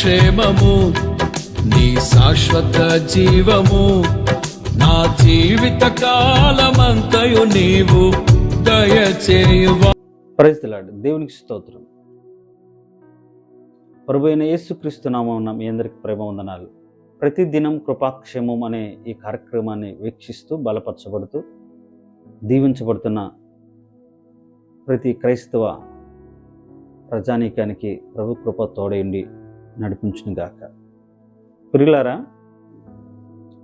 క్షేమము నీ శాశ్వత జీవము నా జీవిత కాలమంతయు నీవు దయచేయువా. ప్రైజ్లాడు దేవునికి స్తోత్రం. ప్రభు అయిన యేసుక్రీస్తు నామం మీ అందరికి ప్రేమ వందనాలు. ప్రతిదినం కృపాక్షేమం అనే ఈ కార్యక్రమాన్ని వీక్షిస్తూ బలపరచబడుతూ దీవించబడుతున్న ప్రతి క్రైస్తవ ప్రజానీకానికి ప్రభు కృప తోడయండి నడిపించునుగాక. ప్రియులారా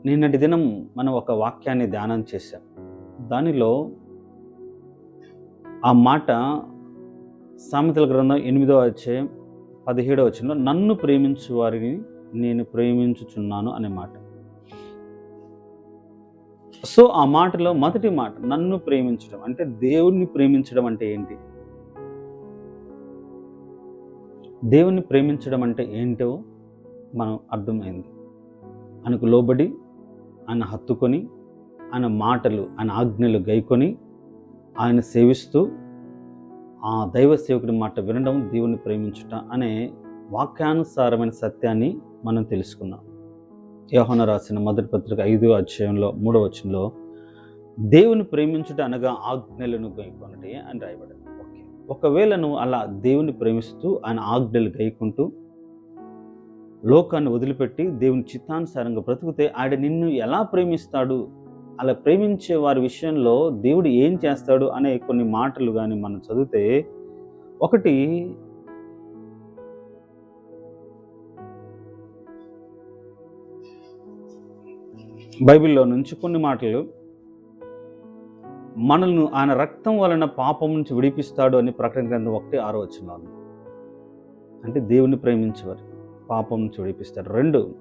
నిన్నటి దినం మనం ఒక వాక్యాన్ని ధ్యానం చేశాం. దానిలో ఆ మాట సామెతల గ్రంథం ఎనిమిదో వచ్చే పదిహేడో వచ్చిన నన్ను ప్రేమించు వారిని నేను ప్రేమించుచున్నాను అనే మాట. సో ఆ మాటలో మొదటి మాట నన్ను ప్రేమించడం అంటే దేవుణ్ణి ప్రేమించడం అంటే ఏంటి? దేవుణ్ణి ప్రేమించడం అంటే ఏంటో మనం అర్థమైంది. ఆయనకు లోబడి ఆయన హత్తుకొని ఆయన మాటలు ఆయన ఆజ్ఞలు గైకొని ఆయన సేవిస్తూ ఆ దైవ సేవకుడి మాట వినడం దేవుని ప్రేమించుట అనే వాక్యానుసారమైన సత్యాన్ని మనం తెలుసుకున్నాం. యోహన రాసిన మొదటి పత్రిక ఐదో అధ్యాయంలో మూడవ వచనంలో దేవుని ప్రేమించుట అనగా ఆజ్ఞలను గైకొనటి అని రాయబడింది. ఒకవేళ నువ్వు అలా దేవుని ప్రేమిస్తూ ఆయన ఆజ్ఞలు గైకుంటూ లోకాన్ని వదిలిపెట్టి దేవుని చిత్తానుసారంగా బ్రతికితే ఆయన నిన్ను ఎలా ప్రేమిస్తాడు? అలా ప్రేమించే వారి విషయంలో దేవుడు ఏం చేస్తాడు? అనే కొన్ని మాటలు కానీ మనం చదివితే ఒకటి బైబిల్లో నుంచి కొన్ని మాటలు మనల్ని ఆయన రక్తం వలన పాపం నుంచి విడిపిస్తాడు అని ప్రకటన గ్రంథం ఒకటి ఆరో వచ్చినాను అంటే దేవుని ప్రేమించేవారు పాపం నుంచి విడిపిస్తాడు. రెండు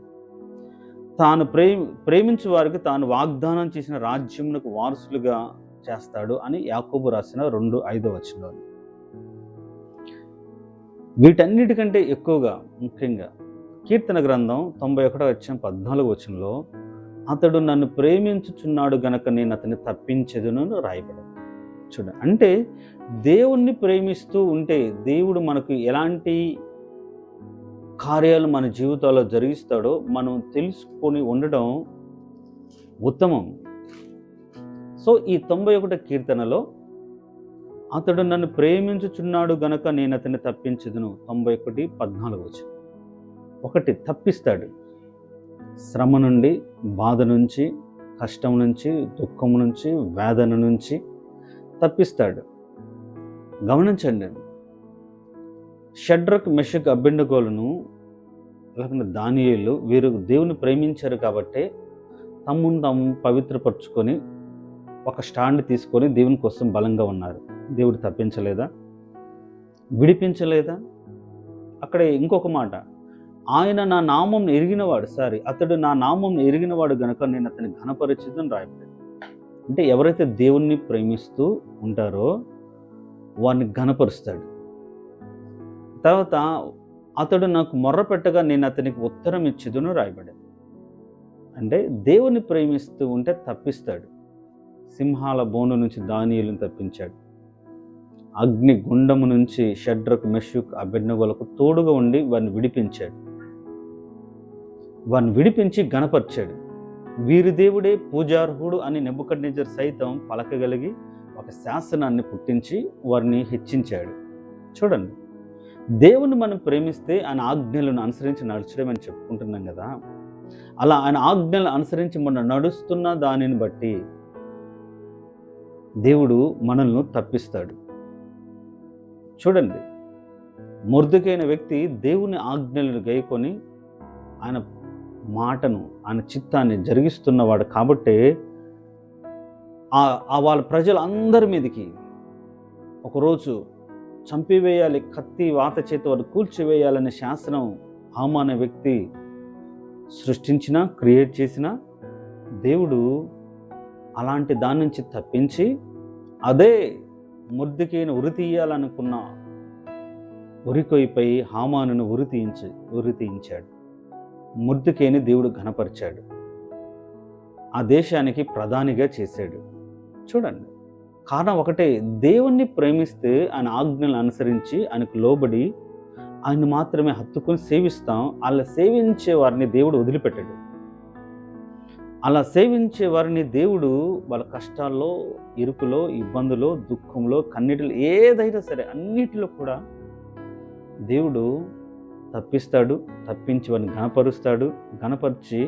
తాను ప్రేమ ప్రేమించే వారికి తాను వాగ్దానం చేసిన రాజ్యమునకు వారసులుగా చేస్తాడు అని యాకోబు రాసిన రెండు ఐదో వచనంలో వీటన్నిటికంటే ఎక్కువగా ముఖ్యంగా కీర్తన గ్రంథం తొంభై ఒకటో వచ్చిన పద్నాలుగు వచనంలో అతడు నన్ను ప్రేమించుచున్నాడు గనక నేను అతన్ని తప్పించదును అని రాయబడింది. చూడ అంటే దేవుణ్ణి ప్రేమిస్తూ ఉంటే దేవుడు మనకు ఎలాంటి కార్యాలు మన జీవితాల్లో జరిగిస్తాడో మనం తెలుసుకొని ఉండడం ఉత్తమం. సో ఈ తొంభై ఒకటి కీర్తనలో అతడు నన్ను ప్రేమించుచున్నాడు గనక నేను అతన్ని తప్పించదును. తొంభై ఒకటి పద్నాలుగు వచ్చి ఒకటి తప్పిస్తాడు. శ్రమ నుండి బాధ నుంచి కష్టం నుంచి దుఃఖం నుంచి వేదన నుంచి తప్పిస్తాడు. గమనించండి. షడ్రక్ మెషక్ అబ్బిండగోలను లేకుండా దానియులు వీరు దేవుని ప్రేమించారు కాబట్టే తమ్మును తాము పవిత్రపరుచుకొని ఒక స్టాండ్ తీసుకొని దేవుని కోసం బలంగా ఉన్నారు. దేవుడు తప్పించలేదా? విడిపించలేదా? అక్కడ ఇంకొక మాట. ఆయన నా నామం ఎరిగినవాడు. సారీ అతడు నా నామం ఎరిగినవాడు గనుక నేను అతని ఘనపరిచిదని రాయబడింది. అంటే ఎవరైతే దేవుణ్ణి ప్రేమిస్తూ ఉంటారో వారిని ఘనపరుస్తాడు. తర్వాత అతడు నాకు మొర్ర పెట్టగా నేను అతనికి ఉత్తరం ఇచ్చిదును రాయబడింది. అంటే దేవుని ప్రేమిస్తూ ఉంటే తప్పిస్తాడు. సింహాల బోను నుంచి దానియులను తప్పించాడు. అగ్ని గుండము నుంచి షడ్రకు మెషుక్ అభిజ్ఞలకు తోడుగా ఉండి వారిని విడిపించాడు. వారిని విడిపించి గణపరిచాడు వీరి దేవుడే పూజార్హుడు అని నెబ్బకడ్నేజర్ సైతం పలకగలిగి ఒక శాసనాన్ని పుట్టించి వారిని హెచ్చించాడు. చూడండి దేవుని మనం ప్రేమిస్తే ఆయన ఆజ్ఞలను అనుసరించి నడచడం అని చెప్పుకుంటున్నాం కదా. అలా ఆయన ఆజ్ఞలను అనుసరించి మనం నడుస్తున్న దానిని బట్టి దేవుడు మనల్ని తప్పిస్తాడు. చూడండి మురుదుకైన వ్యక్తి దేవుని ఆజ్ఞలను గైకొని ఆయన మాటను ఆయన చిత్తాన్ని జరిగిస్తున్నవాడు కాబట్టే ఆ వాళ్ళ ప్రజలందరి మీదకి ఒకరోజు చంపివేయాలి కత్తి వాత చేతి వారు కూల్చివేయాలనే శాస్త్రం హామా అనే వ్యక్తి సృష్టించిన క్రియేట్ చేసిన దేవుడు అలాంటి దాని నుంచి తప్పించి అదే ముద్దుకైన ఉరి తీయాలనుకున్న ఉరికొయిపై హామానును ఉరి తీయించి ఉరి తీయించాడు. ముద్దుకేని దేవుడు ఘనపరిచాడు. ఆ దేశానికి ప్రధానిగా చేశాడు. చూడండి కారణం ఒకటే దేవుణ్ణి ప్రేమిస్తే ఆయన ఆజ్ఞలను అనుసరించి ఆయనకు లోబడి ఆయన మాత్రమే హత్తుకొని సేవిస్తాం. అలా సేవించే వారిని దేవుడు వదిలిపెట్టాడు. అలా సేవించే వారిని దేవుడు వాళ్ళ కష్టాల్లో ఇరుకులో ఇబ్బందులో దుఃఖంలో కన్నీటిలో ఏదైనా సరే అన్నిటిలో కూడా దేవుడు తప్పిస్తాడు తప్పించి వారిని గణపరుస్తాడు గణపరిచి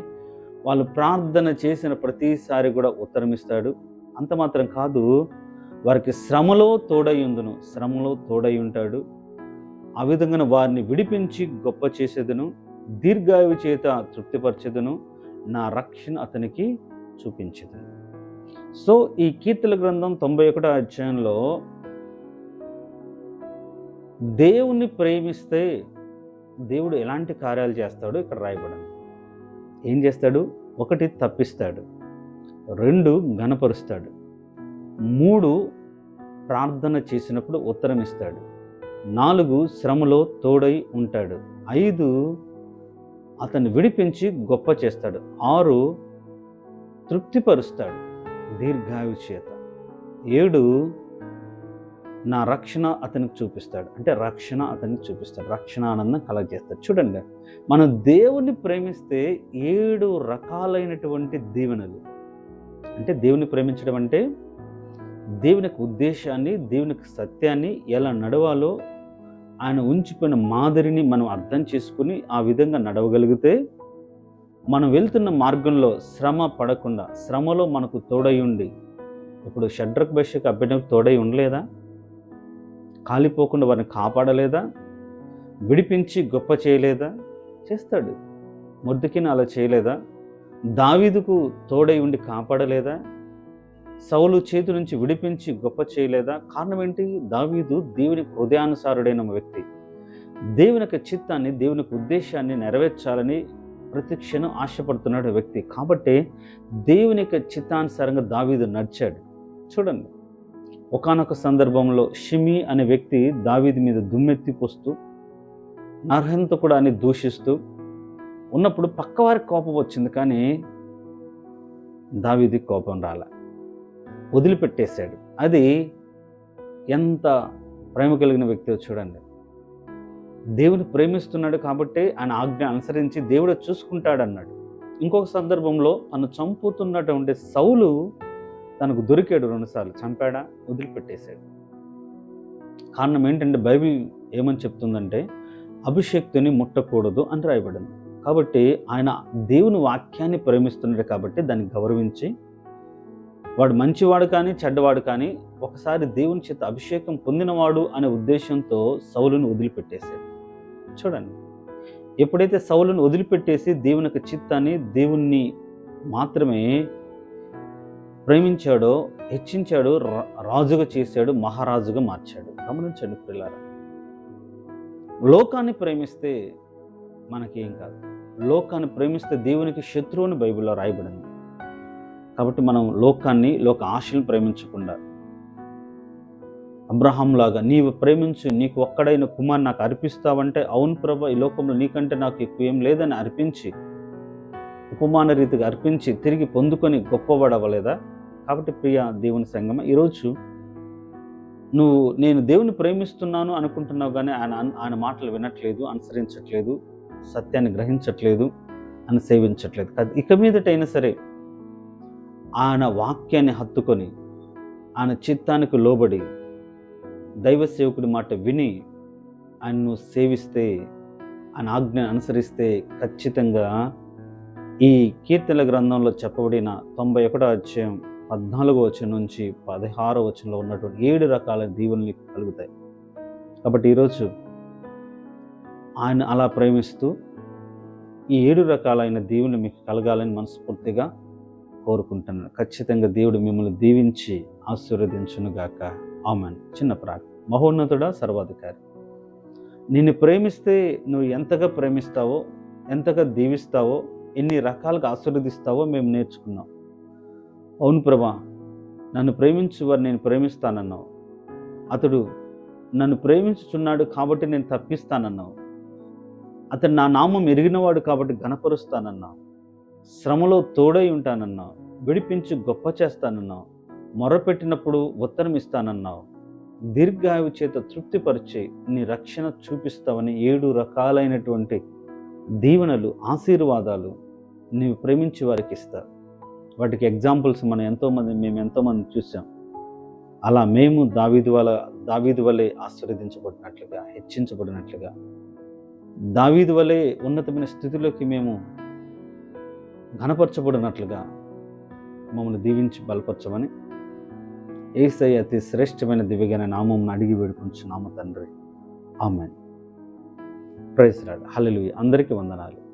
వాళ్ళు ప్రార్థన చేసిన ప్రతిసారి కూడా ఉత్తరమిస్తాడు అంత మాత్రం కాదు వారికి శ్రమలో తోడైందును శ్రమలో తోడై ఉంటాడు ఆ విధంగా వారిని విడిపించి గొప్ప చేసేదను దీర్ఘాయువు చేత తృప్తిపరచెదను నా రక్షణ అతనికి చూపించదు సో ఈ కీర్తన గ్రంథం తొంభై ఒకటో అధ్యాయంలో దేవుణ్ణి ప్రేమిస్తే దేవుడు ఎలాంటి కార్యాలు చేస్తాడో ఇక్కడ రాయబడింది. ఏం చేస్తాడు? ఒకటి తప్పిస్తాడు. రెండు గణపరుస్తాడు మూడు ప్రార్థన చేసినప్పుడు ఉత్తరం ఇస్తాడు. నాలుగు శ్రమలో తోడై ఉంటాడు. ఐదు అతన్ని విడిపించి గొప్ప చేస్తాడు. ఆరు తృప్తిపరుస్తాడు. దీర్ఘాయుచేత ఏడు నా రక్షణ అతనికి చూపిస్తాడు. అంటే రక్షణ అతనికి చూపిస్తాడు. రక్షణ ఆనందం కలగజేస్తాడు. చూడండి మనం దేవుణ్ణి ప్రేమిస్తే ఏడు రకాలైనటువంటి దీవెనలు. అంటే దేవుని ప్రేమించడం అంటే దేవునికి ఉద్దేశాన్ని దేవునికి సత్యాన్ని ఎలా నడవాలో ఆయన ఉంచిపోయిన మాదిరిని మనం అర్థం చేసుకుని ఆ విధంగా నడవగలిగితే మనం వెళ్తున్న మార్గంలో శ్రమ పడకుండా శ్రమలో మనకు తోడై ఉండి ఇప్పుడు షడ్రక్ బషకు అభ్యర్థులకు తోడై ఉండలేదా? కాలిపోకుండా వారిని కాపాడలేదా? విడిపించి గొప్ప చేయలేదా? చేస్తాడు. మొద్దుకిన అలా చేయలేదా? దావీదుకు తోడై ఉండి కాపాడలేదా? సౌలు చేతి నుంచి విడిపించి గొప్ప చేయలేదా? కారణం ఏంటి? దావీదు దేవుని హృదయానుసారుడైన వ్యక్తి. దేవుని యొక్క చిత్తాన్ని దేవుని యొక్క ఉద్దేశాన్ని నెరవేర్చాలని ప్రతి క్షణం ఆశపడుతున్నాడు వ్యక్తి. కాబట్టి దేవుని యొక్క చిత్తానుసారంగా దావీదు నడిచాడు. చూడండి. ఒకానొక సందర్భంలో షిమి అనే వ్యక్తి దావీది మీద దుమ్మెత్తి పోస్తూ నరహంతకుడు అని దూషిస్తూ ఉన్నప్పుడు పక్కవారికి కోపం వచ్చింది కానీ దావీది కోపం రాల. వదిలిపెట్టేశాడు. అది ఎంత ప్రేమ కలిగిన వ్యక్తి చూడండి. దేవుని ప్రేమిస్తున్నాడు కాబట్టి ఆయన ఆజ్ఞ అనుసరించి దేవుడు చూసుకుంటాడు అన్నాడు ఇంకొక సందర్భంలో తను చంపుతున్నటువంటి సౌలు తనకు దొరికాడు రెండుసార్లు చంపాడా వదిలిపెట్టేశాడు. కారణం ఏంటంటే బైబిల్ ఏమని చెప్తుందంటే అభిషేక్తుని ముట్టకూడదు అని రాయబడింది. కాబట్టి ఆయన దేవుని వాక్యాన్ని ప్రేమిస్తున్నాడు కాబట్టి దాన్ని గౌరవించి వాడు మంచివాడు కానీ చెడ్డవాడు కానీ ఒకసారి దేవుని చేత అభిషేకం పొందినవాడు అనే ఉద్దేశంతో సౌలును వదిలిపెట్టేశాడు. చూడండి ఎప్పుడైతే సౌలును వదిలిపెట్టేసి దేవుని యొక్క చిత్తాన్ని దేవుణ్ణి మాత్రమే ప్రేమించాడో హెచ్చించాడు రా- రాజుగా చేశాడు మహారాజుగా మార్చాడు. గమనించండి పిల్లరా లోకాన్ని ప్రేమిస్తే మనకేం కాదు. లోకాన్ని ప్రేమిస్తే దేవునికి శత్రువుని బైబిల్లో రాయబడింది. కాబట్టి మనం లోకాన్ని లోక ఆశలను ప్రేమించకుండా అబ్రహాం లాగా నీవు ప్రేమించు నీకు ఒక్కడైన కుమార్ నాకు అర్పిస్తావంటే అవును ప్రభా ఈ లోకంలో నీకంటే నాకు ఎక్కువ ఏం లేదని అర్పించి ఉపమాన రీతిగా అర్పించి తిరిగి పొందుకొని గొప్పబడవలేదా కాబట్టి ప్రియ దేవుని సంగమ ఈరోజు నువ్వు నేను దేవుని ప్రేమిస్తున్నాను అనుకుంటున్నావు కానీ ఆయన ఆయన మాటలు వినట్లేదు అనుసరించట్లేదు సత్యాన్ని గ్రహించట్లేదు అని సేవించట్లేదు. ఇక మీదటైనా సరే ఆయన వాక్యాన్ని హత్తుకొని ఆయన చిత్తానికి లోబడి దైవ సేవకుడి మాట విని ఆయన్ను సేవిస్తే ఆయన ఆజ్ఞ అనుసరిస్తే ఖచ్చితంగా ఈ కీర్తన గ్రంథంలో చెప్పబడిన తొంభై ఒకటో అధ్యాయం పద్నాలుగో వచ్చిన నుంచి పదహారో వచనంలో ఉన్నటువంటి ఏడు రకాల దీవుల్ని కలుగుతాయి. కాబట్టి ఈరోజు ఆయన అలా ప్రేమిస్తూ ఈ ఏడు రకాలైన దేవుని మీకు కలగాలని మనస్ఫూర్తిగా కోరుకుంటున్నాను. ఖచ్చితంగా దేవుడు మిమ్మల్ని దీవించి ఆశీర్వదించునుగాక ఆమెన్. చిన్న ప్రార్థన. మహోన్నతుడా సర్వాధికారి. నిన్ను ప్రేమిస్తే నువ్వు ఎంతగా ప్రేమిస్తావో ఎంతగా దీవిస్తావో ఎన్ని రకాలుగా ఆశీర్వదిస్తావో మేము నేర్చుకున్నాం. అవును ప్రభా నన్ను ప్రేమించు వారు నేను ప్రేమిస్తానన్నావు. అతడు నన్ను ప్రేమించుచున్నాడు కాబట్టి నేను తప్పిస్తానన్నావు. అతడు నా నామం ఎరిగినవాడు కాబట్టి గణపరుస్తానన్నావు శ్రమలో తోడై ఉంటానన్నావు. విడిపించి గొప్ప చేస్తానన్నావు. మొరపెట్టినప్పుడు ఉత్తరం ఇస్తానన్నావు. దీర్ఘాయువు చేత తృప్తిపరిచి నీ రక్షణ చూపిస్తావని ఏడు రకాలైనటువంటి దీవెనలు ఆశీర్వాదాలు నీవు ప్రేమించి వారికి ఇస్తావు. వాటికి ఎగ్జాంపుల్స్ మనం ఎంతోమంది మేము ఎంతోమంది చూసాం. అలా మేము దావీదు వల్ల దావీదు వలె ఆశీర్వదించబడినట్లుగా హెచ్చించబడినట్లుగా దావీదు వలె ఉన్నతమైన స్థితిలోకి మేము ఘనపరచబడినట్లుగా మమ్మల్ని దీవించి బలపరచమని ఏసై అతి శ్రేష్టమైన దివ్యగైన నామం అడిగి వేడుకుంటున్నాము తండ్రి. ఆమె ప్రైజ్ రాడ్ హలలు అందరికీ వందనాలు.